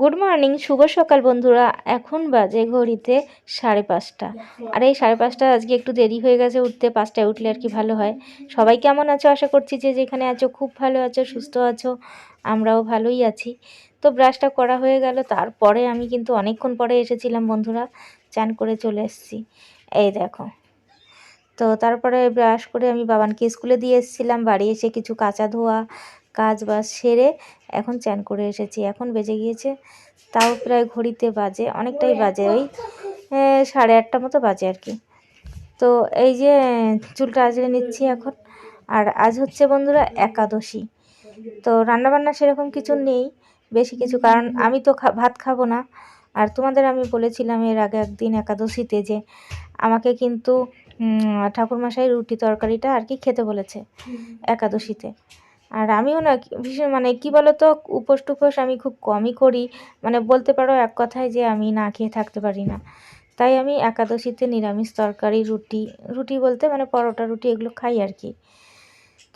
Good morning শুভ সকাল বন্ধুরা। এখন বাজে ঘড়িতে সাড়ে পাঁচটা। আর এই সাড়ে পাঁচটা আজকে একটু দেরি হয়ে গেছে, উঠতে পাঁচটায় উঠলে আর কি ভালো হয়। সবাই কেমন আছো? আশা করছি যে যেখানে আছো খুব ভালো আছো, সুস্থ আছো, আমরাও ভালোই আছি। তো ব্রাশটা করা হয়ে গেল, তারপরে আমি কিন্তু অনেকক্ষণ পরে এসেছিলাম বন্ধুরা, চান করে চলে এসেছি। এই দেখো। তো তারপরে ব্রাশ করে আমি বাবানকে স্কুলে দিয়ে এসেছিলাম, বাড়ি এসে কিছু কাঁচা ধোয়া কাজ বাজ সেরে এখন চ্যান করে এসেছি। এখন বেজে গিয়েছে, তাও প্রায় ঘড়িতে বাজে, অনেকটাই বাজে, ওই সাড়ে আটটা মতো বাজে আর কি। তো এই যে, চুলটা আজরে নিচ্ছি এখন। আর আজ হচ্ছে বন্ধুরা একাদশী। তো রান্নাবান্না সেরকম কিছু নেই, বেশি কিছু, কারণ আমি তো ভাত খাব না। আর তোমাদের আমি বলেছিলাম এর আগে একদিন একাদশীতে যে, আমাকে কিন্তু ঠাকুরমশাই রুটি তরকারিটা আর কি খেতে বলেছে, একাদশীতে। আর আমিও না ভীষণ মানে কি বলো তো উপোস টুপোস আমি খুব কমই করি। মানে বলতে পারো এক কথায় যে আমি না খেয়ে থাকতে পারি না। তাই আমি একাদশীতে নিরামিষ তরকারি, রুটি রুটি বলতে মানে পরোটা, রুটি এগুলো খাই আর কি।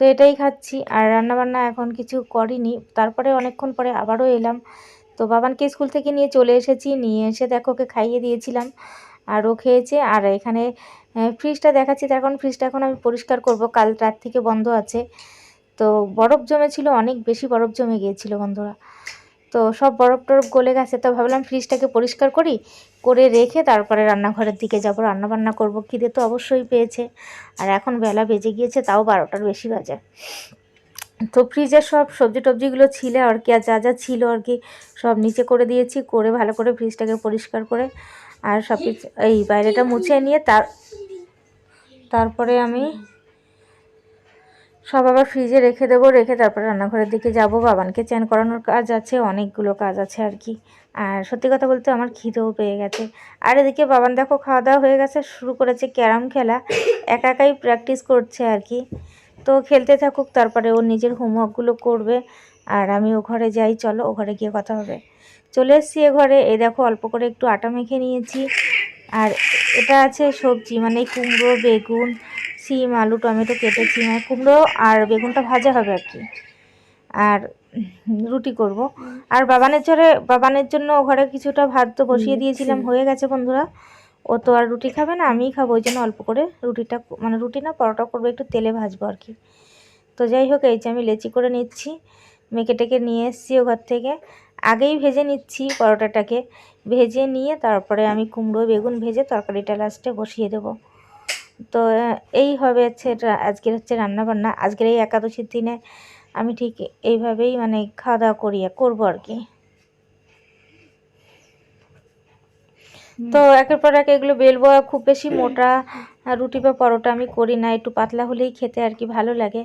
তো এটাই খাচ্ছি। আর রান্নাবান্না এখন কিছু করিনি। তারপরে অনেকক্ষণ পরে আবারও এলাম। তো বাবানকে স্কুল থেকে নিয়ে চলে এসেছি। নিয়ে এসে দেখো ওকে খাইয়ে দিয়েছিলাম। আর ও খেয়েছে। আর এখানে ফ্রিজটা দেখাচ্ছি। তো এখন ফ্রিজটা এখন আমি পরিষ্কার করব। কাল রাত থেকে বন্ধ আছে। তো বরফ জমেছিল, অনেক বেশি বরফ জমে গিয়েছিল বন্ধুরা। তো সব বরফ টরফ গলে গেছে, তো ভাবলাম ফ্রিজটাকে পরিষ্কার করি, করে রেখে তারপরে রান্নাঘরের দিকে যাব। রান্না বান্না করব, খিদে তো অবশ্যই পেয়েছে। আর এখন বেলা বেজে গিয়েছে, তাও বারোটার বেশি বাজে। তো ফ্রিজের সব সবজি টবজিগুলো ছিল, আর কি, আর যা যা ছিল, আর কি, সব নিচে করে দিয়েছি, করে ভালো করে ফ্রিজটাকে পরিষ্কার করে, আর সব কিছু, এই বাইরেটা মুছে নিয়ে তার, তারপরে আমি সব আবার ফ্রিজে রেখে দেবো, রেখে তারপর রান্নাঘরের দিকে যাব। বাবানকে চ্যান করানোর কাজ আছে, অনেকগুলো কাজ আছে আর কি। আর সত্যি কথা বলতে আমার খিদেও পেয়ে গেছে। আর এদিকে বাবান দেখো খাওয়া দাওয়া হয়ে গেছে, শুরু করেছে ক্যারাম খেলা। একা একাই প্র্যাকটিস করছে আর কি। তো খেলতে থাকুক, তারপরে ও নিজের হোমওয়ার্কগুলো করবে। আর আমি ও ঘরে যাই, চলো ও ঘরে গিয়ে কথা হবে। চলে এসেছি এ ঘরে এই দেখো অল্প করে একটু আটা মেখে নিয়েছি। আর এটা আছে সবজি মানে কুমড়ো, বেগুন সিম আলু টমেটো কেটেছি মানে কুমড়ো আর বেগুনটা ভাজা হবে আর কি। আর রুটি করব। আর বাবানের জন্য বাবানের জন্য ঘরে কিছুটা ভাত তো বসিয়ে দিয়েছিলাম হয়ে গেছে বন্ধুরা। ও তো আর রুটি খাবে না আমিই খাব ওই জন্য অল্প করে রুটিটা মানে রুটি না পরোটা করব একটু তেলে ভাজবো আর কি। তো যাই হোক এই যে আমি লেচি করে নিচ্ছি মেখে টেকে নিয়ে এসেছি ও ঘর থেকে। আগেই ভেজে নিচ্ছি পরোটাটাকে। ভেজে নিয়ে তারপরে আমি কুমড়ো বেগুন ভেজে তরকারিটা লাস্টে বসিয়ে দেবো। তো এই হবে হচ্ছে আজকের হচ্ছে রান্না বান্না আজকের এই একাদশীর দিনে আমি ঠিক এইভাবেই মানে খাওয়া দাওয়া করি করব আর কি। তো একের পর এক এগুলো বেলবো। আর খুব বেশি মোটা রুটি বা পরোটা আমি করি না। একটু পাতলা হলেই খেতে আর কি ভালো লাগে।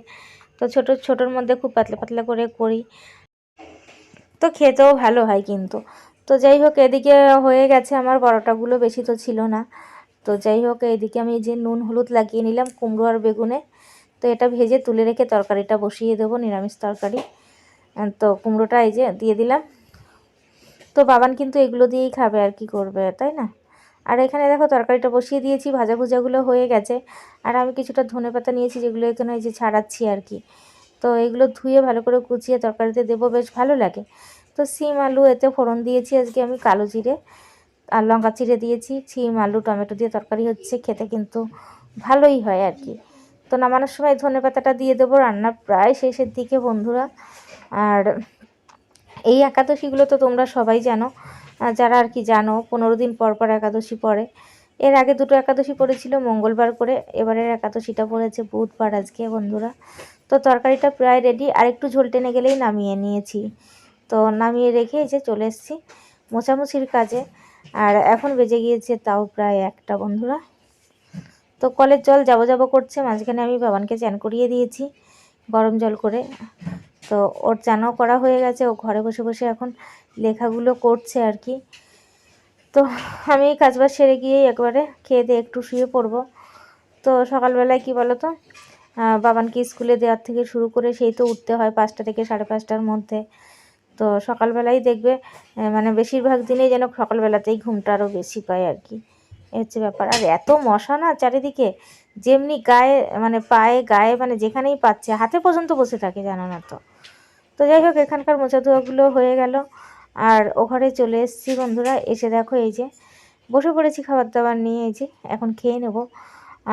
তো ছোট ছোটোর মধ্যে খুব পাতলা পাতলা করে করি। তো খেতেও ভালো হয় কিন্তু। তো যাই হোক এদিকে হয়ে গেছে। আমার পরোটাগুলো বেশি তো ছিল না। তো যাই হোক এদিকে আমি যে নুন হলুদ লাগিয়ে নিলাম, কুমড়ো আর বেগুনে। তো এটা ভেজে তুলে রেখে তরকারিটা বসিয়ে দেবো, নিরামিষ তরকারি। তো কুমড়োটা এই যে দিয়ে দিলাম। তো বাবান কিন্তু এগুলো দিয়েই খাবে আর কি করবে, তাই না? আর এখানে দেখো তরকারিটা বসিয়ে দিয়েছি, ভাজা ভুজাগুলো হয়ে গেছে। আর আমি কিছুটা ধনে পাতা নিয়েছি, যেগুলো এখানে এই যে ছাড়াচ্ছি আর কি। তো এগুলো ধুয়ে ভালো করে কুচিয়ে তরকারিতে দেবো, বেশ ভালো লাগে। তো সিম আলু এতে ফোড়ন দিয়েছি আজকে আমি কালো জিরে। আর লঙ্কা চিড়ে দিয়েছি, ছিম, আলু, টমেটো দিয়ে তরকারি হচ্ছে, খেতে কিন্তু ভালোই হয় আর কি। তো নামানোর সময় ধনে পাতাটা দিয়ে দেবো, রান্না প্রায় শেষের দিকে বন্ধুরা। আর এই একাদশীগুলো তো তোমরা সবাই জানো যারা আর কি জানো, পনেরো দিন পর পর একাদশী পড়ে। এর আগে দুটো একাদশী পড়েছিল, মঙ্গলবার করে, এবারের একাদশীটা পড়েছে বুধবার আজকে বন্ধুরা। তো তরকারিটা প্রায় রেডি আর একটু ঝোল টেনে গেলেই নামিয়ে নিয়েছি। তো নামিয়ে রেখে এই যে চলে এসেছি, মোছামুছির কাজে। আর এখন বেজে গিয়েছে তাও প্রায় একটা, বন্ধুরা। তো কলের জল যাব যাব করছে, মাঝখানে আমি বাবানকে চান করিয়ে দিয়েছি, গরম জল করে। তো ওর চানও করা হয়ে গেছে, ও ঘরে বসে বসে এখন লেখাগুলো করছে আর কি। তো আমি কাজবাজ সেরে গিয়ে একবারে খেয়ে দিয়ে একটু শুয়ে পড়ব। তো সকালবেলায় কি বলো তো বাবানকে স্কুলে দেওয়ার থেকে শুরু করে সেই তো উঠতে হয় পাঁচটা থেকে সাড়ে পাঁচটার মধ্যে। তো সকালবেলাই দেখবে মানে বেশিরভাগ দিনেই যেন সকালবেলাতেই ঘুমটা আরও বেশি পায় আর কি। এই হচ্ছে ব্যাপার। আর এত মশা না চারিদিকে, যেমনি গায়ে মানে পায়ে, গায়ে মানে যেখানেই পাচ্ছে, হাতে পর্যন্ত বসে থাকে, জানো না তো। তো যাই হোক, এখানকার মোচা ধোয়াগুলো হয়ে গেল। আর ও ঘরে চলে এসেছি বন্ধুরা, এসে দেখো এই যে, বসে পড়েছি খাবার দাবার নিয়ে, এই যে, এখন খেয়ে নেব।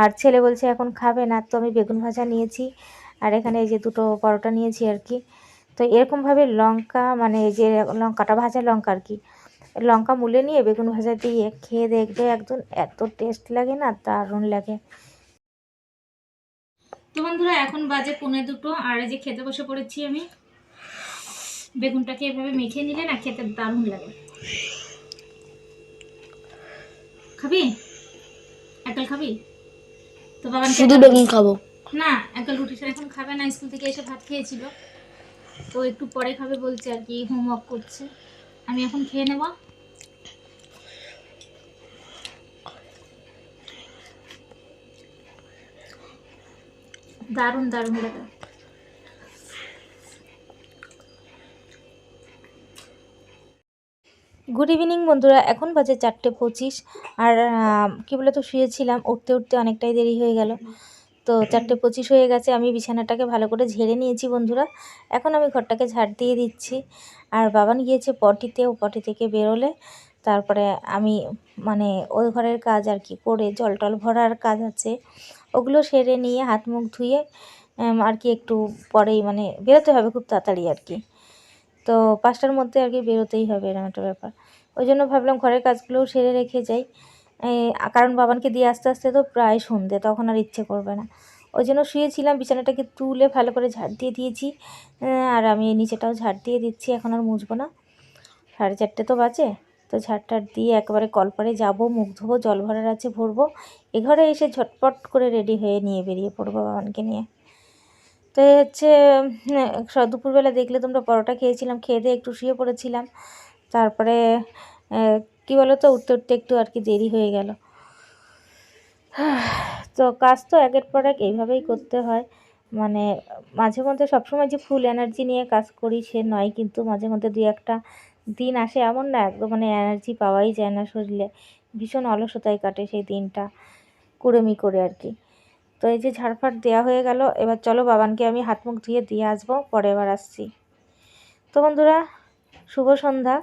আর ছেলে বলছে, এখন খাবে না। তো আমি বেগুন ভাজা নিয়েছি। আর এখানে এই যে দুটো পরোটা নিয়েছি আর কি। তো এরকমভাবে লঙ্কা মানে এই যে লঙ্কাটা ভাজা লঙ্কা আর কি লঙ্কা মুলে নিয়ে বেগুন ভাজা দিয়ে খেয়ে দেখবে একদম এত টেস্ট লাগে না দারুণ লাগে। তো বন্ধুরা এখন বাজে পৌনে দুটো আর এই যে খেতে বসে পড়েছি আমি। বেগুনটাকে এভাবে মেখে নিলে না খেতে দারুণ লাগে। খাবি? একাল খাবি? তো বাবা শুধু বেগুন খাব। না একাল রুটি ছাড়া এখন খাবে না স্কুল থেকে এসে ভাত খেয়েছিল। তো একটু পরে খাবে বলছে আর কি, হোমওয়ার্ক করছে। আমি এখন খেয়ে নেব। দারুণ দারুণ লাগে গুড ইভিনিং বন্ধুরা, এখন বাজে চারটে পঁচিশ। আর কী বলে তো শুয়েছিলাম, উঠতে উঠতে অনেকটাই দেরি হয়ে গেল। তো চারটে পঁচিশ হয়ে গেছে, আমি বিছানাটাকে ভালো করে ঝেড়ে নিয়েছি বন্ধুরা। এখন আমি ঘরটাকে ঝাড় দিয়ে দিচ্ছি। আর বাবান গিয়েছে পটিতে, ও পটি থেকে বেরোলে তারপরে আমি মানে ওই ঘরের কাজ আর কি করে, জল টল ভরার কাজ আছে, ওগুলো সেরে নিয়ে হাত মুখ ধুয়ে আর কি একটু পরেই মানে বেরোতে হবে খুব তাড়াতাড়ি আর কি। তো পাঁচটার মধ্যে আর কি বেরোতেই হবে এরকম একটা ব্যাপার। ওই জন্য ভাবলাম ঘরের কাজগুলোও সেরে রেখে যাই। কারণ বাবানকে দিয়ে আস্তে আস্তে তো প্রায় সন্ধে, তখন আর ইচ্ছে করবে না। ওই জন্য শুয়েছিলাম, বিছানাটাকে তুলে ভালো করে ঝাড় দিয়ে দিয়েছি। আর আমি নিচেটাও ঝাড় দিয়ে দিচ্ছি, এখন আর মুছবো না। সাড়ে চারটে তো বাজে, তো ঝাড় টাড় দিয়ে একেবারে কলপারে যাব, মুখ ধোবো, জল ভরার আছে, ভরবো। এ ঘরে এসে ঝটপট করে রেডি হয়ে নিয়ে বেরিয়ে পড়ব বাবানকে নিয়ে। তো হচ্ছে দুপুরবেলা দেখলে তোমরা পরোটা খেয়েছিলাম, খেয়ে দিয়ে একটু শুয়ে পড়েছিলাম। তারপরে কী বলো তো উঠতে একটু আর কি দেরি হয়ে গেল। তো কাজ তো একের পর এক এইভাবেই করতে হয়। মানে মাঝে মধ্যে সবসময় যে ফুল এনার্জি নিয়ে কাজ করি সে নয়, কিন্তু মাঝে মধ্যে দুই একটা দিন আসে এমন না, একদম মানে এনার্জি পাওয়াই যায় না শরীরে। ভীষণ অলসতায় কাটে সেই দিনটা কুড়েমি করে আর কি। তো এই যে ঝাড়ফাট দেওয়া হয়ে গেল, এবার চলো বাবানকে আমি হাত মুখ ধুয়ে দিয়ে আসব, পরে এবার আসছি। তো বন্ধুরা, শুভ সন্ধ্যা।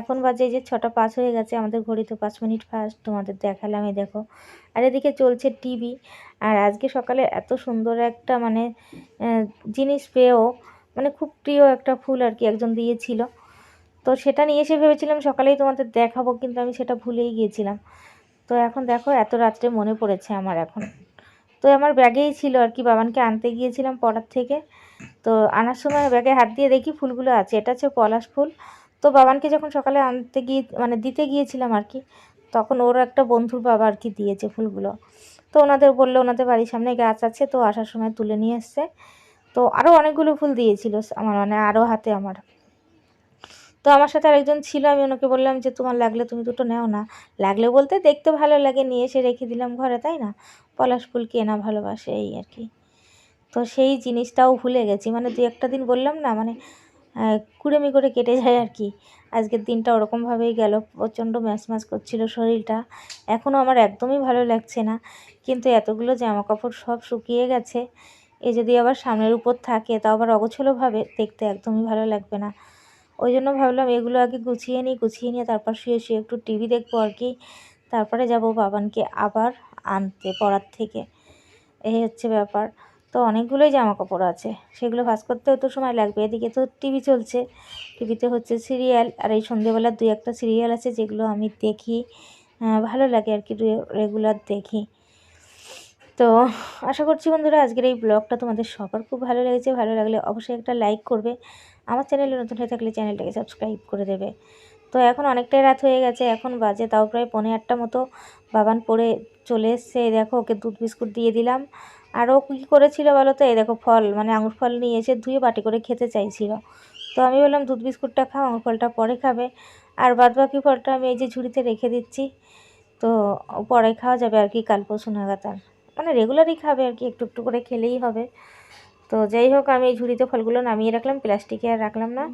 এখন বাজে যে ছটা পাঁচ হয়ে গেছে, আমাদের ঘড়ি তো পাঁচ মিনিট ফার্স্ট তোমাদের দেখালাম এই দেখো। আর এদিকে চলছে টিভি আর আজকে সকালে এত সুন্দর একটা মানে জিনিস পেয়েও মানে খুব প্রিয় একটা ফুল আর কি একজন দিয়েছিল। তো সেটা নিয়ে এসে ভেবেছিলাম সকালেই তোমাদের দেখাবো, কিন্তু আমি সেটা ভুলেই গিয়েছিলাম। তো এখন দেখো, এত রাত্রে মনে পড়েছে আমার এখন। তো আমার ব্যাগেই ছিল আর কি, বাবানকে আনতে গিয়েছিলাম পড়ার থেকে। তো আনার সময় ব্যাগে হাত দিয়ে দেখি ফুলগুলো আছে, এটা হচ্ছে পলাশ ফুল। তো বাবানকে যখন সকালে আনতে গিয়ে মানে দিতে গিয়েছিলাম আর কি, তখন ওর একটা বন্ধুর বাবা আর কি দিয়েছে ফুলগুলো। তো ওনাদের বলল, ওনাদের বাড়ির সামনে গাছ আছে, তো আসার সময় তুলে নিয়ে এসছে। তো আরও অনেকগুলো ফুল দিয়েছিল আমার মানে আরও হাতে আমার। তো আমার সাথে আরেকজন ছিল, আমি ওনাকে বললাম যে, তোমার লাগলে তুমি দুটো নেও না। লাগলে বলতে দেখতে ভালো লাগে, নিয়ে এসে রেখে দিলাম ঘরে, তাই না? পলাশ ফুল কেনা ভালোবাসে, এই আর কি। তো সেই জিনিসটাও ভুলে গেছি। মানে দু একটা দিন বললাম না মানে কুড়েমি করে কেটে যায় আর কি। আজকের দিনটা ওরকমভাবেই গেল। প্রচণ্ড ম্যাচ ম্যাচ করছিল শরীরটা। এখনও আমার একদমই ভালো লাগছে না। কিন্তু এতগুলো জামা কাপড় সব শুকিয়ে গেছে। এ যদি আবার সামনের উপর থাকে, তাও আবার অগোছলোভাবে দেখতে একদমই ভালো লাগবে না। ওই জন্য ভাবলাম এগুলো আগে গুছিয়ে নিই, গুছিয়ে নিয়ে তারপর শুয়ে শুয়ে একটু টিভি দেখব আর কি। তারপরে যাব বাবানকে আবার আনতে, পড়ার থেকে। এই হচ্ছে ব্যাপার। তো অনেকগুলোই জামা কাপড় আছে। সেগুলো ভাঁজ করতেও তো সময় লাগবে। এদিকে তো টিভি চলছে। টিভিতে হচ্ছে সিরিয়াল আর এই সন্ধেবেলা দুই একটা সিরিয়াল আছে যেগুলো আমি দেখি। ভালো লাগে আর কি রেগুলার দেখি। তো আশা করছি বন্ধুরা আজকের এই ব্লগটা তোমাদের সবার খুব ভালো লেগেছে। ভালো লাগলে অবশ্যই একটা লাইক করবে। আমার চ্যানেলে নতুন হয়ে থাকলে চ্যানেলটাকে সাবস্ক্রাইব করে দেবে। তো এখন অনেকটাই রাত হয়ে গেছে। এখন বাজে তাও প্রায় পৌনে আটটা মতো। বাবান পড়ে চলে এসছে দেখো ওকে দুধ বিস্কুট দিয়ে দিলাম। আর ও কী করেছিল বলো তো? এই দেখো ফল মানে আঙুর ফল নিয়ে এসে ধুয়ে বাটি করে খেতে চাইছিল। তো আমি বললাম, দুধ বিস্কুটটা খাও, আঙুর ফলটা পরে খাবে। আর বাদ বাকি ফলটা আমি এই যে ঝুড়িতে রেখে দিচ্ছি। তো পরে খাওয়া যাবে আর কি, কাল পরশু নাগাদ মানে রেগুলারই খাবে আর কি, একটু একটু করে খেলেই হবে। তো যাই হোক, আমি এই ঝুড়িতে ফলগুলো নামিয়ে রাখলাম, প্লাস্টিকে আর রাখলাম না।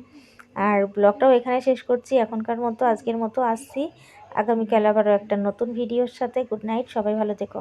আর ব্লগটাও এখানে শেষ করছি, এখনকার মতো, আজকের মতো আসছি। আগামীকাল আবারও একটা নতুন ভিডিওর সাথে গুড নাইট সবাই ভালো থেকো।